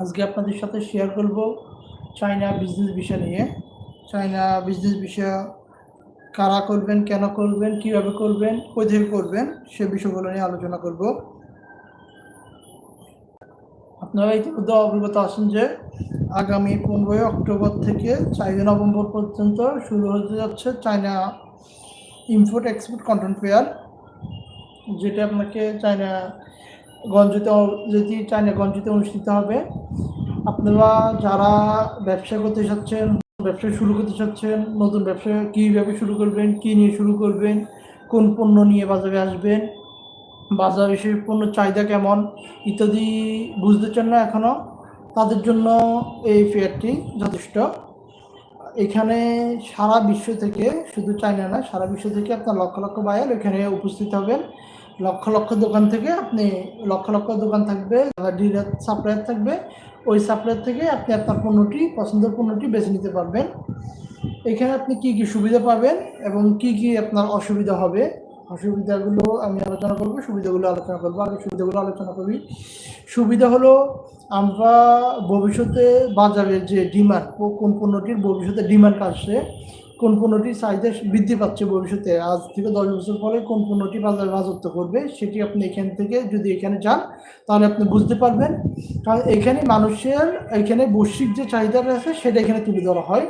আজকে আপনাদের সাথে শেয়ার করব চায়না বিজনেস বিষয় নিয়ে। চায়না বিজনেস বিষয় কারা করবেন, কেন করবেন, কীভাবে করবেন, কোথায় করবেন, সে বিষয়গুলো নিয়ে আলোচনা করব। আপনারা ইতিমধ্যে অবগত আছেন যে আগামী পনেরোই অক্টোবর থেকে চাইনা নভেম্বর পর্যন্ত শুরু হতে যাচ্ছে China import export Canton fair যেটা আপনাকে চায়না গঞ্জতে যেটি চায়না গঞ্জতে অনুষ্ঠিত হবে। আপনারা যারা ব্যবসা করতে চাচ্ছেন ব্যবসা শুরু করতে চাচ্ছেন, নতুন ব্যবসা কীভাবে শুরু করবেন, কী নিয়ে শুরু করবেন, কোন পণ্য নিয়ে বাজারে আসবেন, বাজারে সেই পণ্য চাহিদা কেমন, ইত্যাদি বুঝতে চান না এখনও তাদের জন্য এই ফেয়ারটি যথেষ্ট। এখানে সারা বিশ্ব থেকে, শুধু চায়না না, সারা বিশ্ব থেকে আপনার লক্ষ লক্ষ বায়ার এখানে উপস্থিত হবেন। লক্ষ লক্ষ দোকান থেকে আপনি লক্ষ লক্ষ দোকান থাকবে ডিলার সাপ্লায়ার থাকবে, ওই সাপ্লায়ার থেকে আপনি আপনার পণ্যটি, পছন্দের পণ্যটি বেছে নিতে পারবেন। এখানে আপনি কি কি সুবিধা পাবেন এবং কি কি আপনার অসুবিধা হবে? অসুবিধাগুলো আমি আলোচনা করব, সুবিধাগুলো আলোচনা করব, আগে সুবিধাগুলো আলোচনা করি। সুবিধা হলো, আমরা ভবিষ্যতে বাজারে যে ডিমান্ড কোন পণ্যটির ভবিষ্যতে ডিমান্ড আসছে, কোন পণ্যটির চাহিদা বৃদ্ধি পাচ্ছে ভবিষ্যতে, আজ থেকে দশ বছর পরে কোন পণ্যটি বাজারে রাজত্ব করবে, সেটি আপনি এখান থেকে যদি এখানে যান, তাহলে আপনি বুঝতে পারবেন। কারণ এখানে মানুষের, এখানে বৈশ্বিক যে চাহিদাটা আছে, সেটা এখানে তুলে ধরা হয়।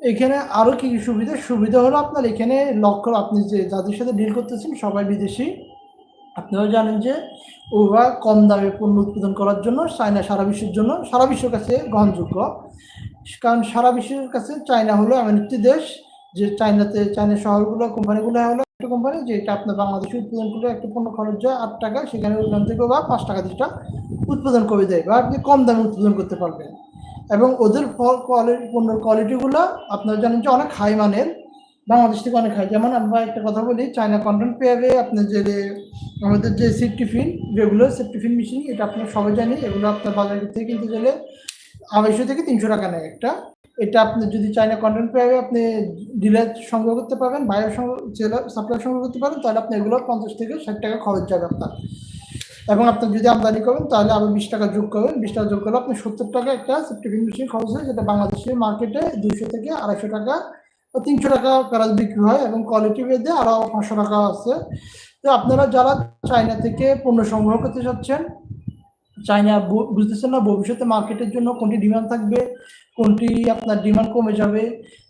এখানে আরও কি সুবিধা? সুবিধা হলো আপনার এখানে লক্ষ্য আপনি যে যাদের সাথে ডিল করতেছেন, সবাই বিদেশি। আপনারা জানেন যে ওরা কম দামে পণ্য উৎপাদন করার জন্য চায়না সারা বিশ্বের জন্য, সারা বিশ্বের কাছে গ্রহণযোগ্য। কারণ সারা বিশ্বের কাছে চায়না হলো এমন একটি দেশ যে চায়নাতে চায়না শহরগুলো কোম্পানিগুলো হলো একটা কোম্পানি যেটা আপনার বাংলাদেশে উৎপাদন করলে একটা পণ্য খরচ যায় আট টাকা, সেখানে ওইখান থেকে বা পাঁচ টাকা যেটা উৎপাদন করে দেয় বা আপনি কম দামে উৎপাদন করতে পারবেন। এবং ওদের ফল কোয়ালিটি পণ্যের কোয়ালিটিগুলো আপনারা জানেন যে অনেক হাই মানের। বাংলাদেশ থেকে অনেক হাই যেমন আমরা একটা কথা বলি চায়না কন্টেন্ট পেয়ারে আপনার যে আমাদের যে সেফ টিফিন যেগুলো সেফ টিফিন মেশিন এটা আপনার সবাই জানি এগুলো আপনার বাজার থেকে কিনতে গেলে আড়াইশো থেকে তিনশো টাকা নেয় একটা। এটা আপনি যদি চায়না কন্টেন্ট পেয়ারে আপনি ডিলার সংগ্রহ করতে পারবেন বাইরের সংগ্রহ সাপ্লাই সংগ্রহ করতে পারেন তাহলে আপনি এগুলো পঞ্চাশ থেকে ষাট টাকা খরচ যাবে আপনার। এবং আপনি যদি আমদানি করেন, তাহলে আবার বিশ টাকা যোগ করবেন বিশ টাকা যোগ করলে আপনি সত্তর টাকা একটা টিফিন মেশিন খরচ হয়, যেটা বাংলাদেশের মার্কেটে দুইশো থেকে আড়াইশো টাকা ও তিনশো টাকা প্যারাজ বিক্রি হয় এবং কোয়ালিটি বেঁধে আরও পাঁচশো টাকা আছে। তো আপনারা যারা চায়না থেকে পণ্য সংগ্রহ করতে চাচ্ছেন, চায়না বুঝতেছেন না, ভবিষ্যতে মার্কেটের জন্য কোনটি ডিমান্ড থাকবে? কোনটি আপনার ডিমান্ড কমে যাবে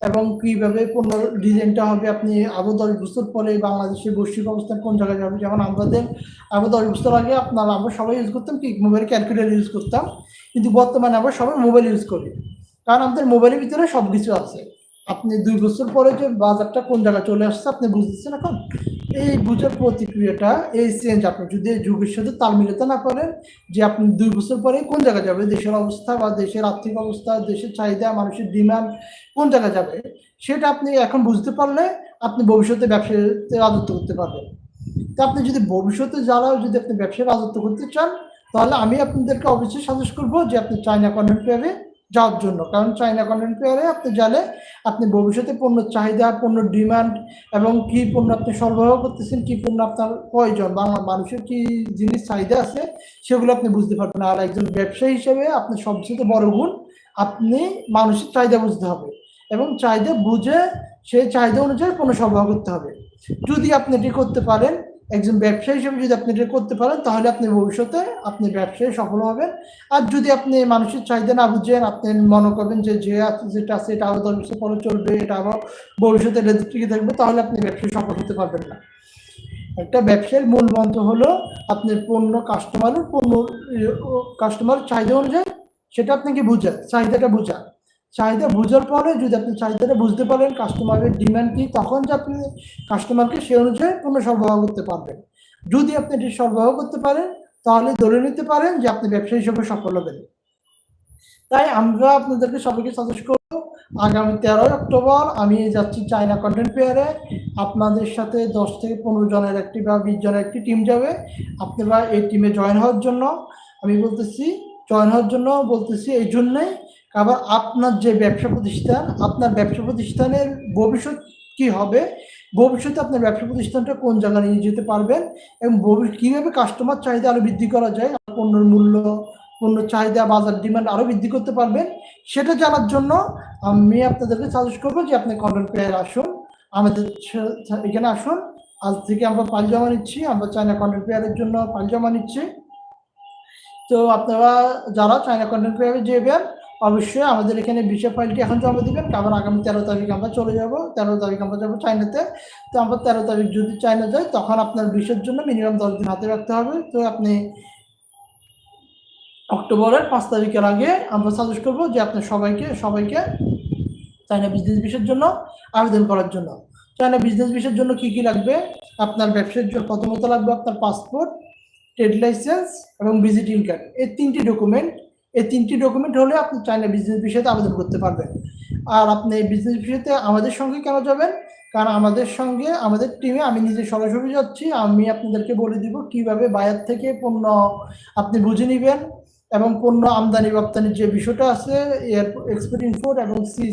এবং কীভাবে কোন ডিজাইনটা হবে? আপনি আরও দশ বছর পরে বাংলাদেশের বৈশ্বিক অবস্থান কোন জায়গায় যাবে? যেমন আমাদের আরও দশ বছর আগে আপনার, আমরা সবাই ইউজ করতাম কি? মোবাইল ক্যালকুলেটার ইউজ করতাম। কিন্তু বর্তমানে আমরা সবাই মোবাইল ইউজ করি। কারণ আমাদের মোবাইলের ভিতরে সব কিছু আছে। আপনি দুই বছর পরে যে বাজারটা কোন জায়গায় চলে আসছে আপনি বুঝতেছেন এখন? এই বুঝার প্রতিক্রিয়াটা, এই চেঞ্জ আপনি যদি যুগের সাথে তাল মিলাতে না পারেন, যে আপনি দুই বছর পরে কোন জায়গায় যাবে দেশের অবস্থা বা দেশের আর্থিক অবস্থা, দেশের চাহিদা, মানুষের ডিমান্ড কোন জায়গায় যাবে? সেটা আপনি এখন বুঝতে পারলে আপনি ভবিষ্যতে ব্যবসাতে রাজত্ব করতে পারবেন। তো আপনি যদি ভবিষ্যতে যারাও যদি আপনি ব্যবসায় রাজত্ব করতে চান, তাহলে আমি আপনাদেরকে অবশ্যই সাজেস্ট করব যে আপনি চায়না কন্টেন্ট পেয়ারে যাওয়ার জন্য। কারণ চাইনা কন্টেন্ট পেয়ারে আপনি জানে আপনি ভবিষ্যতে পণ্য চাহিদা, পণ্য ডিমান্ড এবং কি পণ্য আপনি সরবরাহ করতেছেন, কি পণ্য আপনার প্রয়োজন বাংলা মানুষের কি জিনিস চাহিদা আছে, সেগুলো আপনি বুঝতে পারবেন। আর একজন ব্যবসায়ী হিসেবে আপনি সবচেয়ে বড় গুণ আপনি মানুষের চাহিদা বুঝতে হবে এবং চাহিদা বুঝে, সেই চাহিদা অনুযায়ী পণ্য সরবরাহ করতে হবে। যদি আপনি এটি করতে পারেন একজন ব্যবসায়ী হিসেবে যদি আপনি এটা করতে পারেন, তাহলে আপনি ভবিষ্যতে আপনি ব্যবসায় সফল হবেন। আর যদি আপনি মানুষের চাহিদা না বুঝেন, আপনি মনে করবেন যে যে যেটা আছে, এটা আরও দশ বছর পরে চলবে, এটা আরও ভবিষ্যতে এটা টিকে থাকবে, তাহলে আপনি ব্যবসায় সফল হতে পারবেন না। একটা ব্যবসায়ের মূল মন্ত্র হলো, আপনার পণ্য কাস্টমারের পণ্য কাস্টমার চাহিদা অনুযায়ী সেটা আপনাকে বোঝা চাহিদাটা বোঝা চাহিদা বোঝার পরে যদি আপনি চাহিদাটা বুঝতে পারেন কাস্টমারের ডিমান্ড কি, তখন যে আপনি কাস্টমারকে সে অনুযায়ী পণ্য সরবরাহ করতে পারবেন। যদি আপনি এটি সরবরাহ করতে পারেন, তাহলে ধরে নিতে পারেন যে আপনি ব্যবসায়ী হিসেবে সফল হবেন। তাই আমরা আপনাদেরকে সবাইকে সাজেস্ট করব, আগামী তেরোই অক্টোবর আমি যাচ্ছি চায়না কন্টেন্ট পেয়ারে আপনাদের সাথে দশ থেকে পনেরো জনের একটি বা বিশ জনের একটি টিম যাবে। আপনারা এই টিমে জয়েন হওয়ার জন্য, আমি বলতেছি জয়েন হওয়ার জন্য বলতেছি এই জন্যই আবার আপনার যে ব্যবসা প্রতিষ্ঠান, আপনার ব্যবসা প্রতিষ্ঠানের ভবিষ্যৎ কি হবে? ভবিষ্যতে আপনার ব্যবসা প্রতিষ্ঠানটা কোন জায়গায় নিয়ে যেতে পারবেন এবং ভবিষ্যৎ কীভাবে কাস্টমার চাহিদা আরও বৃদ্ধি করা যায়, পণ্যের মূল্য, পণ্য চাহিদা, বাজার ডিমান্ড আরও বৃদ্ধি করতে পারবেন, সেটা জানার জন্য আমি আপনাদেরকে সাজেস্ট করব যে আপনি কন্টেন্ট ক্রিয়েটার আসুন, আমাদের এখানে আসুন। আজ থেকে আমরা পাল জমা নিচ্ছি, আমরা চায়না কন্টেন্ট ক্রিয়েটারের জন্য পাল জমা নিচ্ছি। তো আপনারা যারা চায়না কন্টেন্ট ক্রিয়েটার যাবেন অবশ্যই আমাদের এখানে বিষয় ফাইলটি এখন জমা দিবেন, কারণ আগামী তেরো তারিখ আমরা চলে যাব। তেরো তারিখ আমরা যাব চায়নাতে। তো আমরা তেরো তারিখ যদি চায়না যাই, তখন আপনার বিষয়ের জন্য মিনিমাম দশ দিন হাতে রাখতে হবে। তো আপনি অক্টোবরের পাঁচ তারিখের আগে আমরা সাজেস্ট করব যে আপনার সবাইকে সবাইকে চায়না বিজনেস বিষয়ের জন্য আবেদন করার জন্য। চায়না বিজনেস বিষয়ের জন্য কি কি লাগবে? আপনার ব্যবসার জন্য প্রথমত লাগবে আপনার পাসপোর্ট ট্রেড লাইসেন্স এবং ভিজিটিং কার্ড এই তিনটি ডকুমেন্ট এই তিনটি ডকুমেন্ট হলে আপনি চায়না বিজনেস বিষয়তে আবেদন করতে পারবেন। আর আপনি বিজনেস বিষয়তে আমাদের সঙ্গে কেন যাবেন? কারণ আমাদের সঙ্গে, আমাদের টিমে আমি নিজে সরাসরি যাচ্ছি, আমি আপনাদেরকে বলে দিব কীভাবে বায়ার থেকে পণ্য আপনি বুঝে নেবেন এবং পণ্য আমদানি রপ্তানির যে বিষয়টা আছে এয়ারপোর্ট এক্সপোর্ট ইম্পোর্ট এবং সি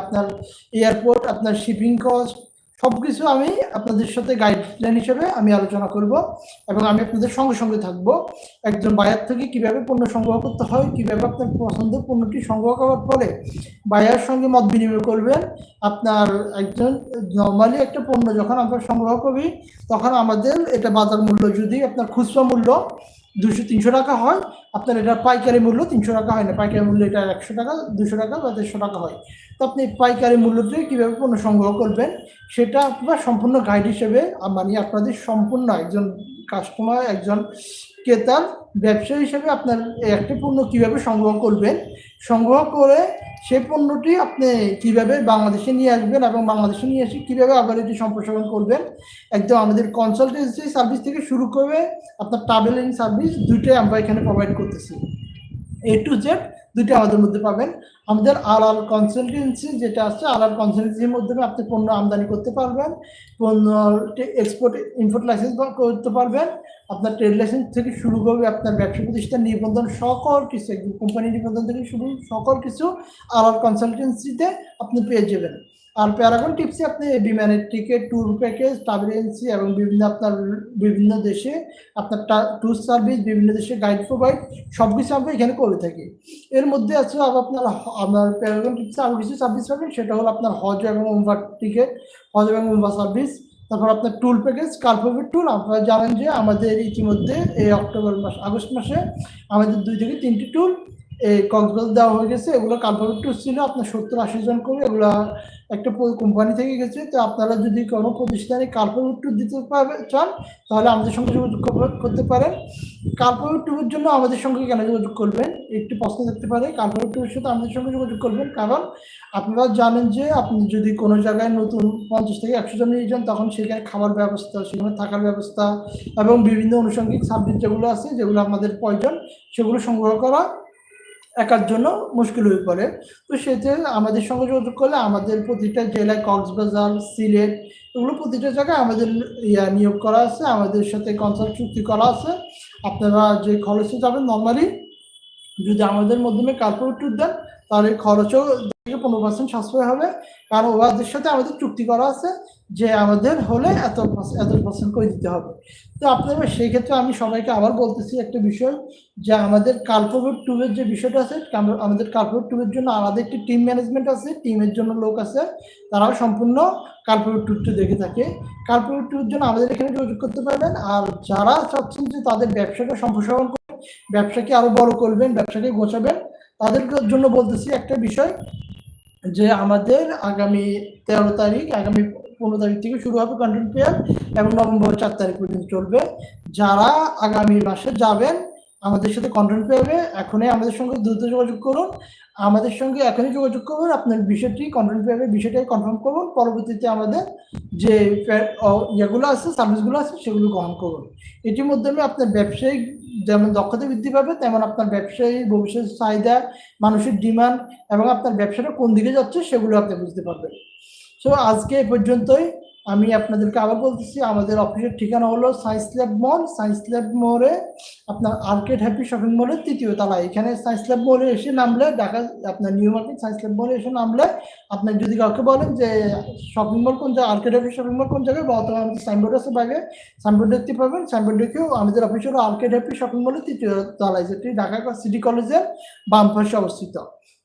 আপনার এয়ারপোর্ট আপনার শিপিং কস্ট সব কিছু আমি আপনাদের সাথে গাইডলাইন হিসেবে আমি আলোচনা করব এবং আমি আপনাদের সঙ্গে সঙ্গে থাকব। একজন বায়ার থেকে কীভাবে পণ্য সংগ্রহ করতে হয়, কীভাবে আপনার পছন্দের পণ্যটি সংগ্রহ করার পরে বায়ার সঙ্গে মত বিনিময় করবেন। আপনার একজন নর্মালি একটা পণ্য যখন আমরা সংগ্রহ করি, তখন আমাদের এটা বাজার মূল্য যদি আপনার খুচরা মূল্য দুশো তিনশো টাকা হয়। আপনার এটা পাইকারি মূল্য তিনশো টাকা হয় না। পাইকারি মূল্য এটা একশো টাকা দুশো টাকা বা দেড়শো টাকা হয়। তো আপনি পাইকারি মূল্য মূল্যতে কীভাবে পণ্য সংগ্রহ করবেন, সেটা আপনার সম্পূর্ণ গাইড হিসেবে মানে আপনাদের সম্পূর্ণ একজন কাস্টমার একজন ক্রেতার ব্যবসায়ী হিসেবে আপনার একটি পণ্য কীভাবে সংগ্রহ করবেন? সংগ্রহ করে সে পণ্যটি আপনি কীভাবে বাংলাদেশে নিয়ে আসবেন এবং বাংলাদেশে নিয়ে এসে কীভাবে আবার এটি সম্প্রসারণ করবেন? একদম আমাদের কনসালটেন্সি সার্ভিস থেকে শুরু করে আপনার ট্রাভেলিং সার্ভিস দুইটাই আমরা এখানে প্রোভাইড করতেছি। এ টু জেড দুইটা আমাদের মধ্যে পাবেন। আমাদের আর আর কনসালটেন্সি যেটা আছে আর আর কনসালটেন্সির মাধ্যমে আপনি পণ্য আমদানি করতে পারবেন, পণ্য এক্সপোর্ট ইম্পোর্ট লাইসেন্স করতে পারবেন। আপনার ট্রেড লাইসেন্স থেকে শুরু করবে আপনার ব্যবসা প্রতিষ্ঠান নিবন্ধন সকল কিছু কোম্পানি নিবন্ধন থেকে শুরু সকল কিছু আর আর কনসালটেন্সিতে আপনি পেয়ে যাবেন। আর প্যারাগন টিপসে আপনি বিমানের ticket tour package travel agency এবং বিভিন্ন আপনার, বিভিন্ন দেশে আপনার ট্যুর সার্ভিস বিভিন্ন দেশে গাইড প্রোভাইড সব কিছু আমরা এখানে করে থাকি। এর মধ্যে আছে আপনার আপনার প্যারাগন টিপসে আরও কিছু সার্ভিস পাবেন সেটা হলো আপনার হজ এবং উমবার টিকিট হজ এবং উমবার সার্ভিস তারপর আপনার টুল প্যাকেজ কার্পোরেট টুল আপনারা জানেন যে আমাদের ইতিমধ্যে এই অক্টোবর মাস, আগস্ট মাসে আমাদের দুই থেকে তিনটি টুল এই কক্সবাজার দেওয়া হয়ে গেছে, এগুলো টুল ছিল, আপনার সত্তর আশি জন করে এগুলো একটা কোম্পানি থেকে গেছে। তো আপনারা যদি কোনো প্রতিষ্ঠানে ট্যুর দিতে চান, তাহলে আমাদের সঙ্গে যোগাযোগ করতে পারেন। ট্যুরের জন্য আমাদের সঙ্গে কেন যোগাযোগ করবেন? একটু প্রশ্ন থাকতে পারে ট্যুরের সাথে আমাদের সঙ্গে যোগাযোগ করবেন, কারণ আপনারা জানেন যে আপনি যদি কোনো জায়গায় নতুন পঞ্চাশ থেকে একশো জন নিয়ে যান, তখন সেখানে খাবার ব্যবস্থা, সেখানে থাকার ব্যবস্থা এবং বিভিন্ন আনুষঙ্গিক সাবজেক্ট যেগুলো আছে, যেগুলো আমাদের প্রয়োজন, সেগুলো সংগ্রহ করা একার জন্য মুশকিল হয়ে পড়ে। তো সেতে আমাদের সঙ্গে যোগাযোগ করলে আমাদের প্রতিটা জেলায় কক্সবাজার, সিলেট এগুলো প্রতিটা জায়গায় আমাদের ইয়া নিয়োগ করা আছে, আমাদের সাথে কনসাল্ট চুক্তি করা আছে। আপনারা যে খরচে যাবেন নর্মালি যদি আমাদের মাধ্যমে কার্পোরেট ট্যুর দেন, তাহলে খরচও থেকে পনেরো পার্সেন্ট সাশ্রয় হবে। কারণ ওদের সাথে আমাদের চুক্তি করা আছে। যে আমাদের হলে এত এত পার্সেন্ট করে দিতে হবে। তো আপনারা সেই ক্ষেত্রে আমি সবাইকে আবার বলতেছি একটা বিষয় যে আমাদের কার্পোরেট ট্যুরের যে বিষয়টা আছে আমাদের কার্পোরেট ট্যুরের জন্য আলাদা একটি টিম ম্যানেজমেন্ট আছে টিমের জন্য লোক আছে, তারাও সম্পূর্ণ কার্পোরেট ট্যুরটি দেখে থাকে। কার্পোরেট ট্যুরের জন্য আমাদের এখানে যোগাযোগ করতে পারবেন, আর যারা চাচ্ছেন যে তাদের ব্যবসাটা সম্প্রসারণ করবেন ব্যবসাকে আরও বড় করবেন, ব্যবসাকে গোছাবেন, তাদের জন্য বলতেছি একটা বিষয় যে আমাদের আগামী তেরো তারিখ, আগামী পনেরো তারিখ থেকে শুরু হবে কন্টেন্ট পেয়ার এবং নভেম্বর চার তারিখ পর্যন্ত চলবে। যারা আগামী মাসে যাবেন, আমাদের সাথে কন্টেন্ট পেয়ারে এখনই আমাদের সঙ্গে দ্রুত যোগাযোগ করুন। আমাদের সঙ্গে এখনই যোগাযোগ করুন, আপনার বিষয়টি কন্টেন্ট পেয়ারের বিষয়টাই কনফার্ম করুন, পরবর্তীতে আমাদের যে ইয়েগুলো আছে সার্ভিসগুলো আছে, সেগুলো গ্রহণ করুন। এটির মাধ্যমে আপনার ব্যবসায়িক যেমন দক্ষতা বৃদ্ধি পাবে, তেমন আপনার ব্যবসায়ী ভবিষ্যৎ চাহিদা, মানুষের ডিমান্ড এবং আপনার ব্যবসাটা কোন দিকে যাচ্ছে, সেগুলো আপনি বুঝতে পারবেন। সো আজকে এ পর্যন্তই। আমি আপনাদেরকে আবার বলতেছি, আমাদের অফিসের ঠিকানা হলো science lab mall science lab মোড়ে আপনার আর্কেড হ্যাপি শপিং মলের তৃতীয় তলায়। এখানে সায়েন্স ল্যাব মোড়ে এসে নামলে, ঢাকা, আপনার নিউ মার্কেট সায়েন্স ল্যাব মোড়ে এসে নামলে, আপনার যদি কাউকে বলেন যে শপিং মল কোন জায়গায় আর্কেড হ্যাপি শপিং মল কোন জায়গায়, বা অথবা আমাদের সাইনবোর্ড আছে বাইরে সাইনবোর্ড দেখতে পাবেন। সাইনবোর্ড দেখেও আমাদের অফিস হলো আর্কেড হ্যাপি শপিং মলের তৃতীয় তলায়, যেটি ঢাকা সিটি কলেজের বাম পাশে অবস্থিত।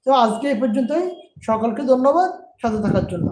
তো আজকে এই পর্যন্তই। সকলকে ধন্যবাদ। সাথে থাকার জন্য।